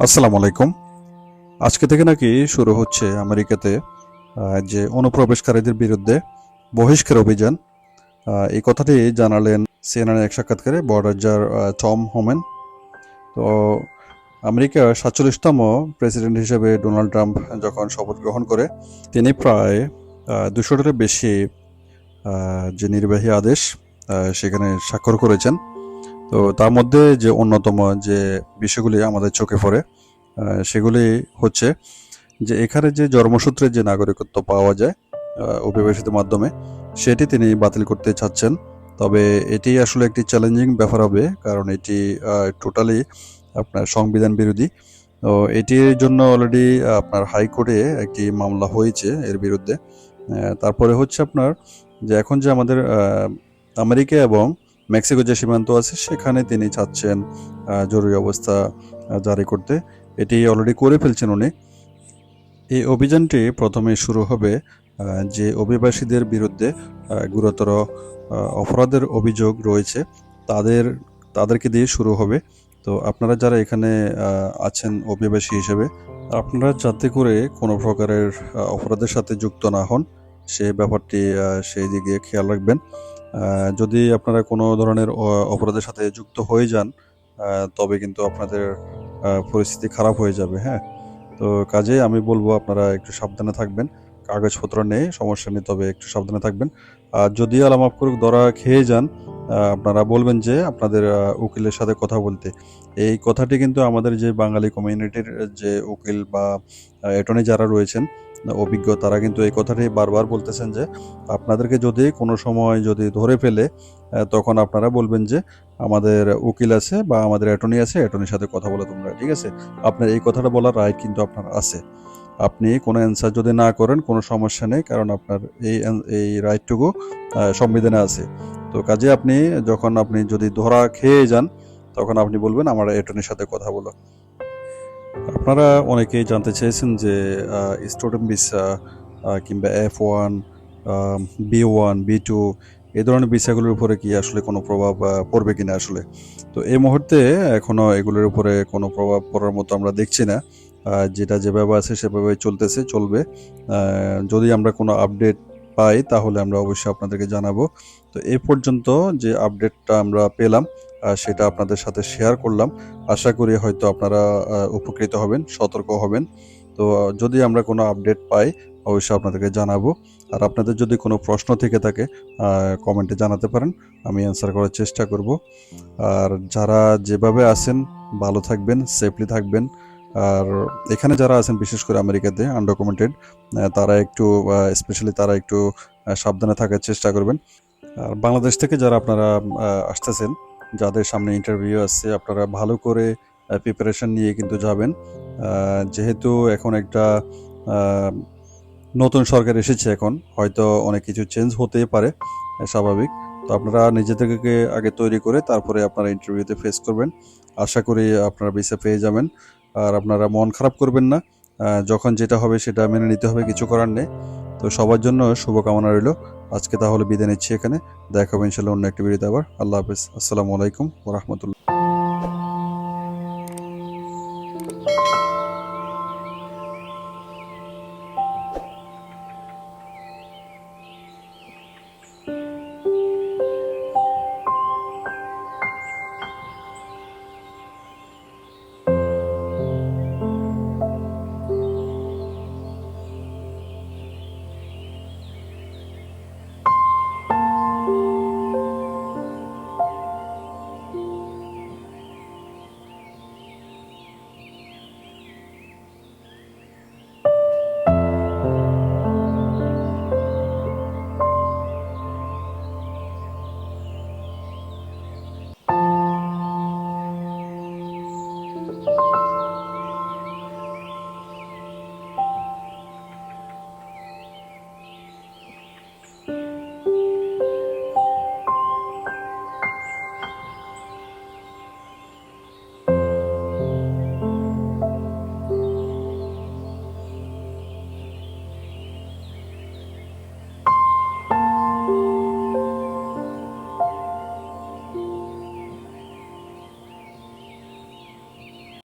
আসসালামু আলাইকুম। আজকে থেকে নাকি শুরু হচ্ছে আমেরিকাতে যে অনুপ্রবেশকারীদের বিরুদ্ধে বহিষ্কার অভিযান। এই কথাটি জানালেন সিএনএন এক সাক্ষাৎকারে বর্ডার টম হোমেন। তো আমেরিকার সাতচল্লিশতম প্রেসিডেন্ট হিসেবে ডোনাল্ড ট্রাম্প যখন শপথ গ্রহণ করে, তিনি প্রায় দুশোটারও বেশি যে নির্বাহী আদেশ সেখানে স্বাক্ষর করেছেন। তো তার মধ্যে যে অন্যতম যে বিষয়গুলি আমাদের চোখে পড়ে সেগুলি হচ্ছে যে এখানে যে জন্মসূত্রে যে নাগরিকত্ব পাওয়া যায় আহ, অভিবাসীদের মাধ্যমে সেটি তিনি বাতিল করতে চাচ্ছেন। তবে এটি আসলে একটি চ্যালেঞ্জিং ব্যাপার হবে কারণ এটি টোটালি আপনার সংবিধান বিরোধী। তো এটির জন্য অলরেডি আপনার হাইকোর্টে একটি মামলা হয়েছে এর বিরুদ্ধে। তারপরে হচ্ছে আপনার যে এখন যে আমাদের আমেরিকা এবং মেক্সিকো যে সীমান্ত আছে, সেখানে তিনি চাচ্ছেন জরুরি অবস্থা জারি করতে। এটি অলরেডি করে ফেলছেন উনি। এই অভিযানটি প্রথমে শুরু হবে যে অভিবাসীদের বিরুদ্ধে গুরুতর অপরাধের অভিযোগ রয়েছে। তাদের, তাদেরকে দিয়ে শুরু হবে। তো আপনারা যারা এখানে আছেন অভিবাসী হিসেবে, আপনারা যাতে করে কোনো প্রকারের অপরাধের সাথে যুক্ত না হন সেই ব্যাপারটি সেই দিকে খেয়াল রাখবেন। যদি আপনারা কোনো ধরনের অপরাধের সাথে যুক্ত হয়ে যান তবে কিন্তু আপনাদের পরিস্থিতি খারাপ হয়ে যাবে হ্যাঁ? তো কাজে আমি বলব আপনারা একটু সাবধানে থাকবেন, কাগজপত্র নেই, সমস্যা নেই, তবে একটু সাবধানে থাকবেন। আর যদি আলামাপ করে ধরা খেয়ে যান আপনারা বলবেন যে আপনাদের উকিলের সাথে কথা বলতে। এই কথাটি কিন্তু আমাদের যে বাঙালি কমিউনিটির যে উকিল বা অ্যাটর্নি যারা রয়েছেন অভিজ্ঞ, তারা কিন্তু এই কথাটি বারবার বলতেছেন যে, আপনাদেরকে যদি কোনো সময় যদি ধরে ফেলে তখন আপনারা বলবেন যে, আমাদের উকিল আছে বা আমাদের অ্যাটর্নি আছে অ্যাটর্নির সাথে কথা বলে তোমরা, ঠিক আছে? আপনার এই কথাটা বলার রাইট কিন্তু আপনার আছে। আপনি কোনো অ্যান্সার যদি না করেন, কোনো সমস্যা নেই, কারণ আপনার এই এই রাইটটুকু সংবিধানে আছে। তো কাজে আপনি যখন আপনি যদি ধরা খেয়ে যান, তখন আপনি বলবেন, আমার অ্যাটর্নির সাথে কথা বলো। আপনারা অনেকেই জানতে চেয়েছেন যে স্টুডেন্ট ভিসা কিংবা F one B one B two এই ধরনের ভিসাগুলোর উপরে কি আসলে কোনো প্রভাব পড়বে কিনা আসলে? তো এই মুহূর্তে এখনও এগুলোর উপরে কোনো প্রভাব পড়ার মতো আমরা দেখছি না। যেটা যেভাবে আছে সেভাবে চলতেছে, চলবে। যদি আমরা কোনো আপডেট পাই তাহলে আমরা অবশ্যই আপনাদেরকে জানাব। তো এই পর্যন্ত যে আপডেটটা আমরা পেলাম সেটা আপনাদের সাথে শেয়ার করলাম। আশা করি হয়তো আপনারা উপকৃত হবেন, সতর্ক হবেন। তো, যদি আমরা কোনো আপডেট পাই, অবশ্যই আপনাদেরকে জানাব। আর আপনাদের যদি কোনো প্রশ্ন থেকে থাকে কমেন্টে জানাতে পারেন। আমি অ্যান্সার করার চেষ্টা করব। আর যারা যেভাবে আছেন, ভালো থাকবেন সেফলি থাকবেন। আর এখানে যারা আছেন, বিশেষ করে আমেরিকাতে আনডকুমেন্টেড তারা একটু স্পেশালি তারা একটু সাবধানে থাকার চেষ্টা করবেন। আর বাংলাদেশ থেকে যারা আপনারা আসতেছেন যাদের সামনে ইন্টারভিউ আসছে আপনারা ভালো করে প্রিপারেশন নিয়ে কিন্তু যাবেন। যেহেতু এখন একটা নতুন সরকার এসেছে এখন, হয়তো অনেক কিছু চেঞ্জ হতেই পারে স্বাভাবিক। তো আপনারা নিজেদেরকে আগে তৈরি করে তারপরে আপনারা ইন্টারভিউতে ফেস করবেন। আশা করি আপনারা ভিসা পেয়ে যাবেন। আর আপনারা মন খারাপ করবেন না। যখন যেটা হবে সেটা মেনে নিতে হবে, কিছু করার নেই। তো সবার জন্য শুভকামনা রইল। আজকে তাহলে বিদায় নিচ্ছি এখানে। দেখা হবে ইনশাল্লাহ অন্য একটি ভিডিওতে আবার। আল্লাহ হাফেজ। আসসালামু আলাইকুম ওরহমতুল্লাহ